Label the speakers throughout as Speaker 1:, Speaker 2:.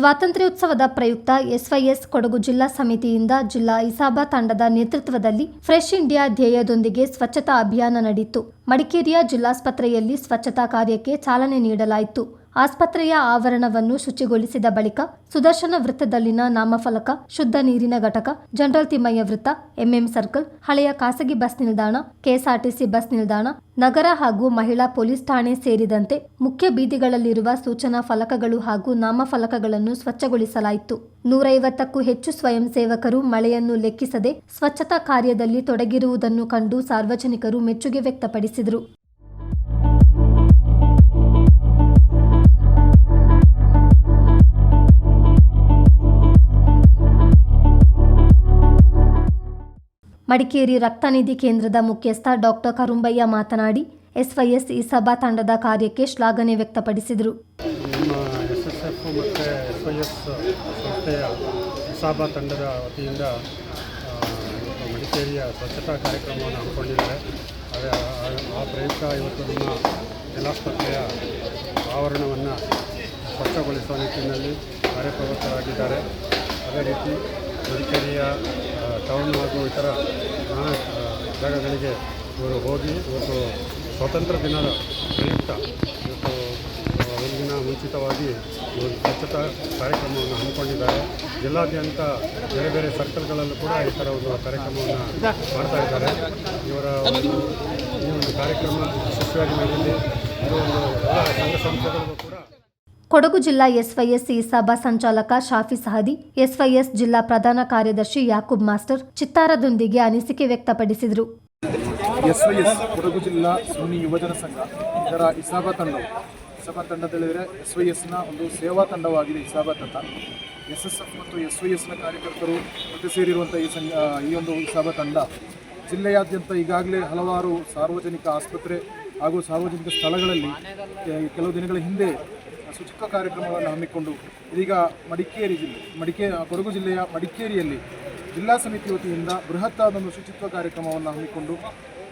Speaker 1: ಸ್ವಾತಂತ್ರ್ಯೋತ್ಸವದ ಪ್ರಯುಕ್ತ ಎಸ್ವೈಎಸ್ ಕೊಡಗು ಜಿಲ್ಲಾ ಸಮಿತಿಯಿಂದ ಜಿಲ್ಲಾ ಇಸಾಬಾ ತಂಡದ ನೇತೃತ್ವದಲ್ಲಿ ಫ್ರೆಶ್ ಇಂಡಿಯಾ ಧ್ಯೇಯದೊಂದಿಗೆ ಸ್ವಚ್ಛತಾ ಅಭಿಯಾನ ನಡೆಯಿತು. ಮಡಿಕೇರಿಯ ಜಿಲ್ಲಾಸ್ಪತ್ರೆಯಲ್ಲಿ ಸ್ವಚ್ಛತಾ ಕಾರ್ಯಕ್ಕೆ ಚಾಲನೆ ನೀಡಲಾಯಿತು. ಆಸ್ಪತ್ರೆಯ ಆವರಣವನ್ನು ಶುಚಿಗೊಳಿಸಿದ ಬಳಿಕ ಸುದರ್ಶನ ವೃತ್ತದಲ್ಲಿನ ನಾಮಫಲಕ, ಶುದ್ಧ ನೀರಿನ ಘಟಕ, ಜನರಲ್ ತಿಮ್ಮಯ್ಯ ವೃತ್ತ, ಎಂಎಂ ಸರ್ಕಲ್, ಹಳೆಯ ಖಾಸಗಿ ಬಸ್ ನಿಲ್ದಾಣ, ಕೆಎಸ್ಆರ್ಟಿಸಿ ಬಸ್ ನಿಲ್ದಾಣ, ನಗರ ಹಾಗೂ ಮಹಿಳಾ ಪೊಲೀಸ್ ಠಾಣೆ ಸೇರಿದಂತೆ ಮುಖ್ಯ ಬೀದಿಗಳಲ್ಲಿರುವ ಸೂಚನಾ ಫಲಕಗಳು ಹಾಗೂ ನಾಮಫಲಕಗಳನ್ನು ಸ್ವಚ್ಛಗೊಳಿಸಲಾಯಿತು. ನೂರೈವತ್ತಕ್ಕೂ ಹೆಚ್ಚು ಸ್ವಯಂ ಸೇವಕರು ಮಳೆಯನ್ನು ಲೆಕ್ಕಿಸದೆ ಸ್ವಚ್ಛತಾ ಕಾರ್ಯದಲ್ಲಿ ತೊಡಗಿರುವುದನ್ನು ಕಂಡು ಸಾರ್ವಜನಿಕರು ಮೆಚ್ಚುಗೆ ವ್ಯಕ್ತಪಡಿಸಿದರು. ಮಡಿಕೇರಿ ರಕ್ತನಿಧಿ ಕೇಂದ್ರದ ಮುಖ್ಯಸ್ಥ ಡಾಕ್ಟರ್ ಕರುಂಬಯ್ಯ ಮಾತನಾಡಿ, ಎಸ್ವೈಎಸ್ ಈ ಸಭಾ ತಂಡದ ಕಾರ್ಯಕ್ಕೆ ಶ್ಲಾಘನೆ ವ್ಯಕ್ತಪಡಿಸಿದರು.
Speaker 2: ಮತ್ತು ಎಸ್ ವೈ ಎಸ್ ಸಂಸ್ಥೆಯ ತಂಡದ ವತಿಯಿಂದ ಮಡಿಕೇರಿಯ ಸ್ವಚ್ಛತಾ ಕಾರ್ಯಕ್ರಮವನ್ನು ಹಮ್ಮಿಕೊಂಡಿದ್ದಾರೆ. ಅದೇ, ಆ- ಪ್ರಯುಕ್ತ ಇವತ್ತು ನಮ್ಮ ಜಿಲ್ಲಾಸ್ಪತ್ರೆಯ ಆವರಣವನ್ನು ಸ್ವಚ್ಛಗೊಳಿಸುವ ನಿಟ್ಟಿನಲ್ಲಿ ಕಾರ್ಯಪ್ರವೃತ್ತರಾಗಿದ್ದಾರೆ. ಅದೇ ರೀತಿ ಮಡಿಕೇರಿಯ ಟೌನ್ ಹಾಗೂ ಇತರ ನಾನಾ ಜಾಗಗಳಿಗೆ ಇವರು ಹೋಗಿ ಇವತ್ತು ಸ್ವಾತಂತ್ರ್ಯ ದಿನದ ಪ್ರಯುಕ್ತ ಇವತ್ತು ಒಂದು ಒಂದಿನ ಮುಂಚಿತವಾಗಿ ಒಂದು ಸ್ವಚ್ಛತಾ ಕಾರ್ಯಕ್ರಮವನ್ನು ಹಮ್ಮಿಕೊಂಡಿದ್ದಾರೆ. ಜಿಲ್ಲಾದ್ಯಂತ ಬೇರೆ ಬೇರೆ ಸರ್ಕಲ್ಗಳಲ್ಲೂ ಕೂಡ ಈ ಥರ ಒಂದು ಕಾರ್ಯಕ್ರಮವನ್ನು ಮಾಡ್ತಾ ಇದ್ದಾರೆ. ಇವರ ಒಂದು, ಈ ಒಂದು ಕಾರ್ಯಕ್ರಮ ಯಶಸ್ವಿಯಾಗಿ ನಡೆಯಲಿ. ಇದು ಒಂದು ಎಲ್ಲ ಸಂಘ ಸಂಸ್ಥೆಗಳಿಗೂ ಕೂಡ
Speaker 1: ಕೊಡಗು ಜಿಲ್ಲಾ ಎಸ್ವೈಎಸ್ ಇಸಾಬಾ ಸಂಚಾಲಕ ಶಾಫಿ ಸಹದಿ, ಎಸ್ವೈಎಸ್ ಜಿಲ್ಲಾ ಪ್ರಧಾನ ಕಾರ್ಯದರ್ಶಿ ಯಾಕೂಬ್ ಮಾಸ್ಟರ್ ಚಿತ್ತಾರದೊಂದಿಗೆ ಅನಿಸಿಕೆ ವ್ಯಕ್ತಪಡಿಸಿದರು.
Speaker 3: ಎಸ್ವೈಎಸ್ ಕೊಡಗು ಜಿಲ್ಲಾ ಸುನ್ನಿ ಯುವಜನ ಸಂಘ, ಇದರ ಇಸಾಬಾ ತಂಡವು. ಇಸಾಬಾ ತಂಡ ಎಸ್ವೈಎಸ್ನ ಒಂದು ಸೇವಾ ತಂಡವಾಗಿದೆ ಇಸಾಬಾ ತಂಡ. ಎಸ್ ಎಸ್ ಎಫ್ ಮತ್ತು ಎಸ್ ಕಾರ್ಯಕರ್ತರು ಜೊತೆ ಸೇರಿರುವಂಥ ಈ ಸಂಘ ಈ ಒಂದು ಇಸಾಬಾ ತಂಡ ಜಿಲ್ಲೆಯಾದ್ಯಂತ ಈಗಾಗಲೇ ಹಲವಾರು ಸಾರ್ವಜನಿಕ ಆಸ್ಪತ್ರೆ ಹಾಗೂ ಸಾರ್ವಜನಿಕ ಸ್ಥಳಗಳಲ್ಲಿ ಕೆಲವು ದಿನಗಳ ಹಿಂದೆ ಶುಚಿತ್ವ ಕಾರ್ಯಕ್ರಮಗಳನ್ನು ಹಮ್ಮಿಕೊಂಡು ಇದೀಗ ಮಡಿಕೇರಿ ಜಿಲ್ಲೆ, ಮಡಿಕೇ, ಕೊಡಗು ಜಿಲ್ಲೆಯ ಮಡಿಕೇರಿಯಲ್ಲಿ ಜಿಲ್ಲಾ ಸಮಿತಿ ವತಿಯಿಂದ ಬೃಹತ್ತಾದ ಒಂದು ಶುಚಿತ್ವ ಕಾರ್ಯಕ್ರಮವನ್ನು ಹಮ್ಮಿಕೊಂಡು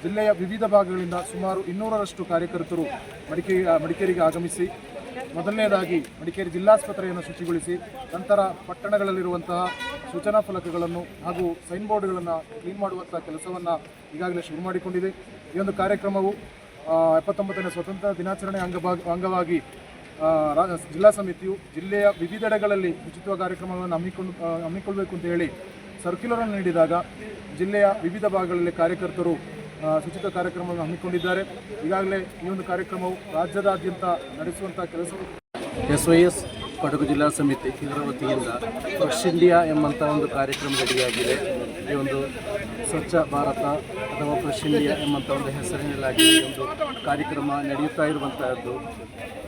Speaker 3: ಜಿಲ್ಲೆಯ ವಿವಿಧ ಭಾಗಗಳಿಂದ ಸುಮಾರು ಇನ್ನೂರರಷ್ಟು ಕಾರ್ಯಕರ್ತರು ಮಡಿಕೇರಿ ಮಡಿಕೇರಿಗೆ ಆಗಮಿಸಿ, ಮೊದಲನೇದಾಗಿ ಮಡಿಕೇರಿ ಜಿಲ್ಲಾಸ್ಪತ್ರೆಯನ್ನು ಶುಚಿಗೊಳಿಸಿ, ನಂತರ ಪಟ್ಟಣಗಳಲ್ಲಿರುವಂತಹ ಸೂಚನಾ ಫಲಕಗಳನ್ನು ಹಾಗೂ ಸೈನ್ ಬೋರ್ಡ್ಗಳನ್ನು ಕ್ಲೀನ್ ಮಾಡುವಂಥ ಕೆಲಸವನ್ನು ಈಗಾಗಲೇ ಶುರು ಮಾಡಿಕೊಂಡಿದೆ. ಈ ಒಂದು ಕಾರ್ಯಕ್ರಮವು ಎಪ್ಪತ್ತೊಂಬತ್ತನೇ ಸ್ವತಂತ್ರ ದಿನಾಚರಣೆ ಅಂಗವಾಗಿ ಜಿಲ್ಲಾ ಸಮಿತಿಯು ಜಿಲ್ಲೆಯ ವಿವಿಧೆಡೆಗಳಲ್ಲಿ ಶುಚಿತ್ವ ಕಾರ್ಯಕ್ರಮಗಳನ್ನು ಹಮ್ಮಿಕೊಂಡು ಹಮ್ಮಿಕೊಳ್ಬೇಕು ಅಂತ ಹೇಳಿ ಸರ್ಕ್ಯುಲರನ್ನು ನೀಡಿದಾಗ ಜಿಲ್ಲೆಯ ವಿವಿಧ ಭಾಗಗಳಲ್ಲಿ ಕಾರ್ಯಕರ್ತರು ಶುಚಿತ್ವ ಕಾರ್ಯಕ್ರಮವನ್ನು ಹಮ್ಮಿಕೊಂಡಿದ್ದಾರೆ. ಈಗಾಗಲೇ ಈ ಒಂದು ಕಾರ್ಯಕ್ರಮವು ರಾಜ್ಯದಾದ್ಯಂತ ನಡೆಸುವಂಥ ಕೆಲಸ
Speaker 4: ಎಸ್ ವೈ ಎಸ್ ಕೊಡಗು ಜಿಲ್ಲಾ ಸಮಿತಿ ಇದರ ವತಿಯಿಂದ ಸ್ವಚ್ಛ ಇಂಡಿಯಾ ಎಂಬಂಥ ಒಂದು ಕಾರ್ಯಕ್ರಮ ರೆಡಿಯಾಗಿದೆ ಈ ಒಂದು ಸ್ವಚ್ಛ ಭಾರತ ಅಥವಾ ಫ್ರೆಶ್ ಇಂಡಿಯಾ ಎಂಬಂಥ ಒಂದು ಹೆಸರಿನಲ್ಲಾಗಿ ಒಂದು ಕಾರ್ಯಕ್ರಮ ನಡೆಯುತ್ತಾ ಇರುವಂತಹದ್ದು.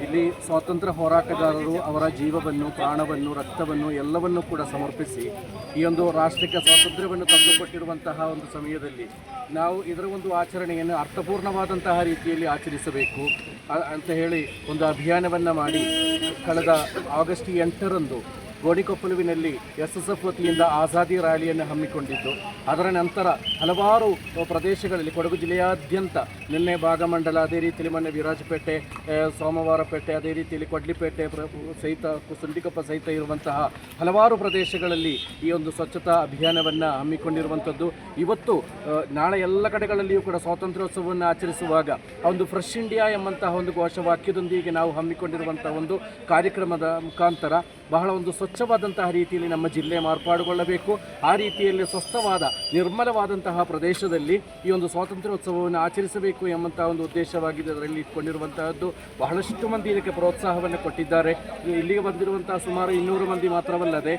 Speaker 4: ಇಲ್ಲಿ ಸ್ವಾತಂತ್ರ್ಯ ಹೋರಾಟಗಾರರು ಅವರ ಜೀವವನ್ನು, ಪ್ರಾಣವನ್ನು, ರಕ್ತವನ್ನು ಎಲ್ಲವನ್ನು ಕೂಡ ಸಮರ್ಪಿಸಿ ಈ ಒಂದು ರಾಷ್ಟ್ರಕ್ಕೆ ಸ್ವಾತಂತ್ರ್ಯವನ್ನು ತಂದುಕೊಟ್ಟಿರುವಂತಹ ಒಂದು ಸಮಯದಲ್ಲಿ ನಾವು ಇದರ ಒಂದು ಆಚರಣೆಯನ್ನು ಅರ್ಥಪೂರ್ಣವಾದಂತಹ ರೀತಿಯಲ್ಲಿ ಆಚರಿಸಬೇಕು. ಅಂತ ಹೇಳಿ ಒಂದು ಅಭಿಯಾನವನ್ನು ಮಾಡಿ ಕಳೆದ ಆಗಸ್ಟ್ ಎಂಟರಂದು ಗೋಣಿಕೊಪ್ಪಲುವಿನಲ್ಲಿ ಎಸ್ ಎಸ್ ಎಫ್ ವತಿಯಿಂದ ಆಜಾದಿ ರ್ಯಾಲಿಯನ್ನು ಹಮ್ಮಿಕೊಂಡಿದ್ದು, ಅದರ ನಂತರ ಹಲವಾರು ಪ್ರದೇಶಗಳಲ್ಲಿ, ಕೊಡಗು ಜಿಲ್ಲೆಯಾದ್ಯಂತ ನಿನ್ನೆ ಭಾಗಮಂಡಲ, ಅದೇ ರೀತಿಯಲ್ಲಿ ಮೊನ್ನೆ ವಿರಾಜಪೇಟೆ ಸೋಮವಾರಪೇಟೆ, ಅದೇ ರೀತಿಯಲ್ಲಿ ಕೊಡ್ಲಿಪೇಟೆ ಸಹಿತ, ಸುಂಡಿಕೊಪ್ಪ ಸಹಿತ ಇರುವಂತಹ ಹಲವಾರು ಪ್ರದೇಶಗಳಲ್ಲಿ ಈ ಒಂದು ಸ್ವಚ್ಛತಾ ಅಭಿಯಾನವನ್ನು ಹಮ್ಮಿಕೊಂಡಿರುವಂಥದ್ದು. ಇವತ್ತು ನಾಳೆ ಎಲ್ಲ ಕಡೆಗಳಲ್ಲಿಯೂ ಕೂಡ ಸ್ವಾತಂತ್ರ್ಯೋತ್ಸವವನ್ನು ಆಚರಿಸುವಾಗ ಒಂದು ಫ್ರೆಶ್ ಇಂಡಿಯಾ ಎಂಬಂತಹ ಒಂದು ಘೋಷವಾಕ್ಯದೊಂದಿಗೆ ನಾವು ಹಮ್ಮಿಕೊಂಡಿರುವಂಥ ಒಂದು ಕಾರ್ಯಕ್ರಮದ ಮುಖಾಂತರ ಬಹಳ ಒಂದು ಸ್ವಚ್ಛವಾದಂತಹ ರೀತಿಯಲ್ಲಿ ನಮ್ಮ ಜಿಲ್ಲೆ ಮಾರ್ಪಾಡುಗೊಳ್ಳಬೇಕು. ಆ ರೀತಿಯಲ್ಲಿ ಸ್ವಸ್ಥವಾದ, ನಿರ್ಮಲವಾದಂತಹ ಪ್ರದೇಶದಲ್ಲಿ ಈ ಒಂದು ಸ್ವಾತಂತ್ರ್ಯೋತ್ಸವವನ್ನು ಆಚರಿಸಬೇಕು ಎಂಬಂತಹ ಒಂದು ಉದ್ದೇಶವಾಗಿದೆ. ಅದರಲ್ಲಿ ಇಟ್ಕೊಂಡಿರುವಂತಹದ್ದು ಬಹಳಷ್ಟು ಮಂದಿ ಇದಕ್ಕೆ ಪ್ರೋತ್ಸಾಹವನ್ನು ಕೊಟ್ಟಿದ್ದಾರೆ. ಇಲ್ಲಿಗೆ ಬಂದಿರುವಂತಹ ಸುಮಾರು ಇನ್ನೂರು ಮಂದಿ ಮಾತ್ರವಲ್ಲದೆ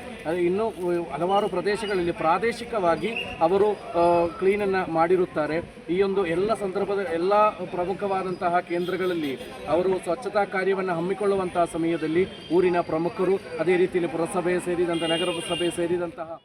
Speaker 4: ಇನ್ನೂ ಹಲವಾರು ಪ್ರದೇಶಗಳಲ್ಲಿ ಪ್ರಾದೇಶಿಕವಾಗಿ ಅವರು ಕ್ಲೀನನ್ನು ಮಾಡಿರುತ್ತಾರೆ. ಈ ಒಂದು ಎಲ್ಲ ಸಂದರ್ಭದ, ಎಲ್ಲ ಪ್ರಮುಖವಾದಂತಹ ಕೇಂದ್ರಗಳಲ್ಲಿ ಅವರು ಸ್ವಚ್ಛತಾ ಕಾರ್ಯವನ್ನು ಹಮ್ಮಿಕೊಳ್ಳುವಂತಹ ಸಮಯದಲ್ಲಿ ಊರಿನ ಪ್ರಮುಖರು ಅದೇ ರೀತಿಯಲ್ಲಿ ಪುರಸಭೆ ಸೇರಿದಂತೆ, ನಗರಸಭೆ ಸೇರಿದಂತಹ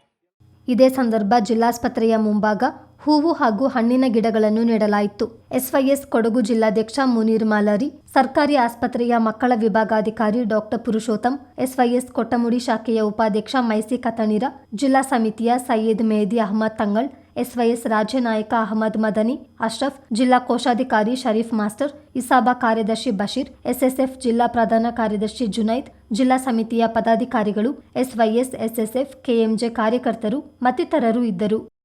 Speaker 1: ಇದೇ ಸಂದರ್ಭ ಜಿಲ್ಲಾಸ್ಪತ್ರೆಯ ಮುಂಭಾಗ ಹೂವು ಹಾಗೂ ಹಣ್ಣಿನ ಗಿಡಗಳನ್ನು ನೆಡಲಾಯಿತು. ಎಸ್ವೈಎಸ್ ಕೊಡಗು ಜಿಲ್ಲಾಧ್ಯಕ್ಷ ಮುನೀರ್ ಮಾಲರಿ, ಸರ್ಕಾರಿ ಆಸ್ಪತ್ರೆಯ ಮಕ್ಕಳ ವಿಭಾಗಾಧಿಕಾರಿ ಡಾಕ್ಟರ್ ಪುರುಷೋತ್ತಮ್, ಎಸ್ವೈಎಸ್ ಕೊಟ್ಟಮುಡಿ ಶಾಖೆಯ ಉಪಾಧ್ಯಕ್ಷ ಮೈಸಿ ಕತಣಿರ ಜಿಲ್ಲಾ ಸಮಿತಿಯ ಸಯ್ಯದ್ ಮೆಹದಿ ಅಹಮದ್ ತಂಗಳ್ ಎಸ್ವೈಎಸ್ ರಾಜ್ಯ ನಾಯಕ ಅಹಮದ್ ಮದನಿ, ಅಶ್ರಫ್, ಜಿಲ್ಲಾ ಕೋಶಾಧಿಕಾರಿ ಶರೀಫ್ ಮಾಸ್ಟರ್, ಇಸಾಬಾ ಕಾರ್ಯದರ್ಶಿ ಬಶೀರ್, ಎಸ್ಎಸ್ಎಫ್ ಜಿಲ್ಲಾ ಪ್ರಧಾನ ಕಾರ್ಯದರ್ಶಿ ಜುನೈದ್ ಜಿಲ್ಲಾ ಸಮಿತಿಯ ಪದಾಧಿಕಾರಿಗಳು ಎಸ್ವೈಎಸ್ ಎಸ್ಎಸ್ಎಫ್ ಕೆಎಂಜೆ ಕಾರ್ಯಕರ್ತರು ಮತ್ತಿತರರು ಇದ್ದರು.